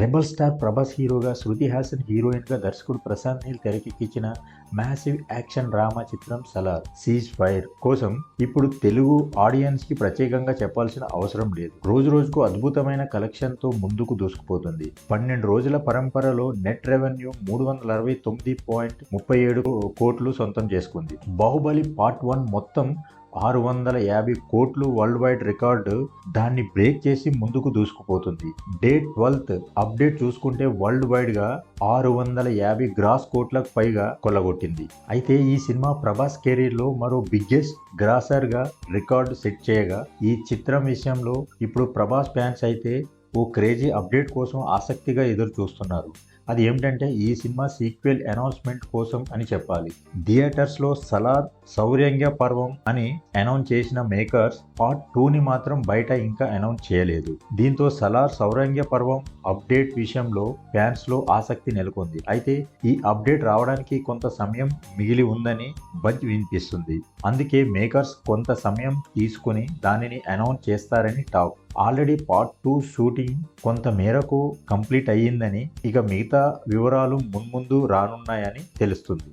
Rebel star Prabhas హీరోగా శృతి హాసన్ హీరోయిన్గా దర్శకుడు ప్రశాంత్ నీల్ తెరకెక్కించిన మ్యాసివ్ యాక్షన్ డ్రామా చిత్రం సలార్ సీజ్ ఫైర్ కోసం ఇప్పుడు తెలుగు ఆడియన్స్కి ప్రత్యేకంగా చెప్పాల్సిన అవసరం లేదు. రోజు రోజుకు అద్భుతమైన కలెక్షన్తో ముందుకు దూసుకుపోతుంది. పన్నెండు రోజుల పరంపరలో నెట్ రెవెన్యూ మూడు వందల అరవై తొమ్మిది పాయింట్ ముప్పై ఏడు కోట్లు సొంతం చేసుకుంది. బాహుబలి పార్ట్ వన్ మొత్తం ఆరు వందల యాభై కోట్లు వరల్డ్ వైడ్ రికార్డు దాన్ని బ్రేక్ చేసి ముందుకు దూసుకుపోతుంది. డే ట్వెల్త్ అప్డేట్ చూసుకుంటే వరల్డ్ వైడ్గా ఆరు వందల యాభై గ్రాస్ కోట్లకు పైగా కొల్లగొట్టింది. అయితే ఈ సినిమా ప్రభాస్ కెరీర్లో మరో బిగ్గెస్ట్ గ్రాసర్గా రికార్డు సెట్ చేయగా ఈ చిత్రం విషయంలో ఇప్పుడు ప్రభాస్ ఫ్యాన్స్ అయితే ఓ క్రేజీ అప్డేట్ కోసం ఆసక్తిగా ఎదురు చూస్తున్నారు అది ఏమిటంటే ఈ సినిమా సీక్వెల్ అనౌన్స్మెంట్ కోసం అని చెప్పాలి. థియేటర్స్లో సలార్ సౌర్యంగ పర్వం అని అనౌన్స్ చేసిన మేకర్స్ పార్ట్ టూని మాత్రం బయట ఇంకా అనౌన్స్ చేయలేదు. దీంతో సలార్ సౌరంగ్య పర్వం అప్డేట్ విషయంలో ఫ్యాన్స్లో ఆసక్తి నెలకొంది. అయితే ఈ అప్డేట్ రావడానికి కొంత సమయం మిగిలి ఉందని బజ్ వినిపిస్తుంది. అందుకే మేకర్స్ కొంత సమయం తీసుకుని దానిని అనౌన్స్ చేస్తారని talk. Already part two shooting కొంత మేరకు కంప్లీట్ అయ్యిందని ఇక మిగతా వివరాలు మున్ముందు రానున్నాయని తెలుస్తుంది.